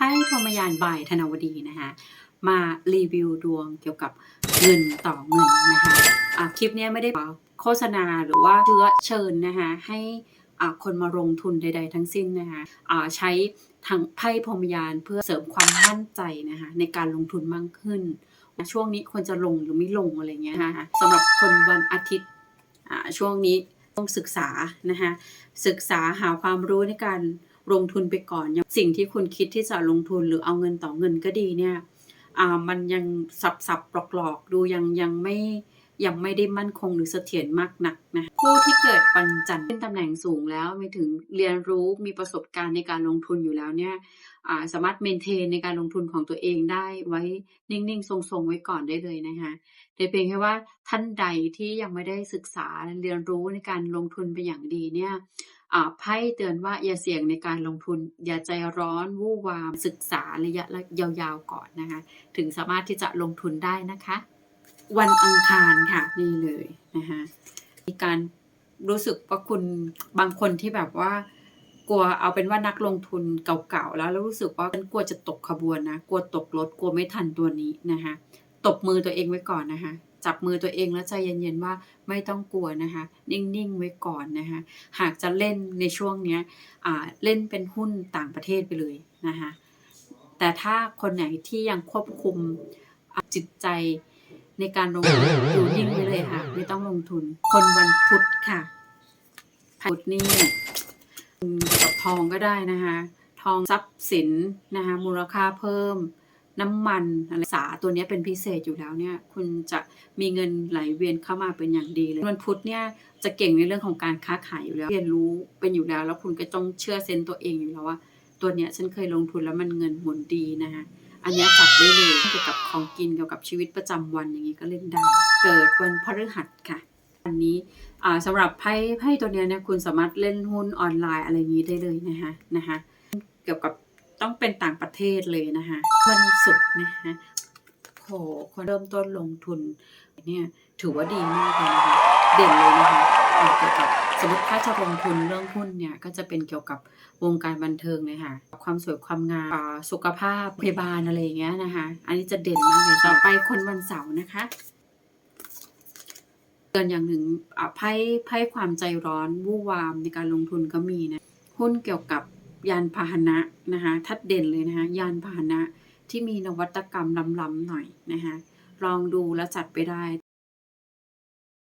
พ่พรมยานบายธนวดีนะคะมารีวิวดวงเกี่ยวกับเงินต่อเงินนะคะะคลิปนี้ไม่ได้โฆษณาหรือว่าเชื้อเชิญนะคะให้คนมาลงทุนใด ๆ ทั้งสิ้นนะคะะใช้ทางไพ่พรมยานเพื่อเสริมความมั่นใจนะคะในการลงทุนมากขึ้น ช่วงนี้ควรจะลงหรือไม่ลงอะไรเงี้ยนะคะสำหรับคนวันอาทิตย์ช่วงนี้ต้องศึกษานะคะศึกษาหาความรู้ในการ ลงทุนไปก่อนอย่างสิ่งที่คุณคิดที่จะลงทุนหรือเอาเงินต่อเงินก็ดีเนี่ยอ่ามันยังสับสับๆหลอกๆ ดูยังยังไม่ยังไม่ได้มั่นคงหรือเสถียรมากนักนะผู้ที่เกิดวันจันทร์ขึ้นตำแหน่งสูงแล้วไม่ถึงเรียนรู้มีประสบการณ์ในการลงทุนอยู่แล้วเนี่ยาสามารถเมนเทนในการลงทุนของตัวเองได้ไว้นิ่งๆ ทรงๆ ไว้ก่อนได้เลยนะคะแต่เพียงแค่ว่าท่านใดที่ยังไม่ได้ศึกษาเรียนรู้ในการลงทุนเป็นอย่างดีเนี่ย ไพ่เตือนว่าอย่าเสี่ยงในการลงทุน อย่าใจร้อนวู่วาม ศึกษาระยะยาวๆก่อนนะคะ ถึงสามารถที่จะลงทุนได้นะคะ วันอังคารค่ะนี่เลยนะคะมีการรู้สึกว่าคุณบางคนที่แบบว่า กลัวเอาเป็นว่านักลงทุนเก่าๆแล้วแล้วรู้สึกว่าฉันกลัวจะตกขบวนนะกลัวตกรถกลัวไม่ทันตัวนี้นะคะตบมือตัวเองไว้ก่อนนะคะ จับมือตัวเองแล้วใจเย็นๆว่าไม่ต้องกลัวนะคะ นิ่งๆไว้ก่อนนะคะ หากจะเล่นในช่วงเนี้ยเล่นเป็นหุ้นต่างประเทศไปเลยนะคะแต่ถ้าคนไหนที่ยังควบคุมจิตใจในการลงทุนอยู่นิ่งไปเลยค่ะ ไม่ต้องลงทุน คนวันพุธค่ะพุธนี่กับทองก็ได้นะคะ ทองทรัพย์สินนะคะมูลค่าเพิ่ม น้ำมันอะไรสาตัวนี้เป็นพิเศษอยู่แล้วเนี่ยคุณจะมีเงินไหลเวียนเข้ามาเป็นอย่างดีเลยวันพุธเนี่ยจะเก่งในเรื่องของการค้าขายอยู่แล้ว เรียนรู้เป็นอยู่แล้ว แล้วคุณก็ต้องเชื่อเซนส์ตัวเองอยู่แล้วว่า ตัวเนี้ยฉันเคยลงทุนแล้วมันเงินหมุนดีนะคะอันนี้จัดได้เลยเกี่ยวกับของกินเกี่ยวกับชีวิตประจำวันอย่างนี้ก็เล่นได้ เกิดวันพฤหัสค่ะอันนี้อ่าสำหรับไพ่ไพ่ตัวเนี้ยเนี่ยคุณสามารถเล่นหุ้นออนไลน์อะไรอย่างนี้ได้เลยนะคะนะคะเกี่ยวกับ ต้องเป็นต่างประเทศเลยนะคะวันศุกร์นะคะโหคนเริ่มต้นลงทุนเนี่ยถือว่าดีมากเลยนะคะเด่นเลยนะคะเกี่ยวกับสมมติถ้าจะลงทุนเรื่องหุ้นเนี่ยก็จะเป็นเกี่ยวกับวงการบันเทิงเลยค่ะ ความสวยความงามสุขภาพพยาบาลอะไรอย่างเงี้ยนะคะ อันนี้จะเด่นมากเลยต่อไปคนวันเสาร์นะคะเตือนอย่างหนึ่งอะไพ่ไพ่ความใจร้อนวู่วามในการลงทุนก็มีนะ หุ้นเกี่ยวกับ ยานพาหนะนะคะทัดเด่นเลยนะคะยานพาหนะที่มีนวัตกรรมล้ำๆหน่อยนะคะลองดูแล้วจัดไปได้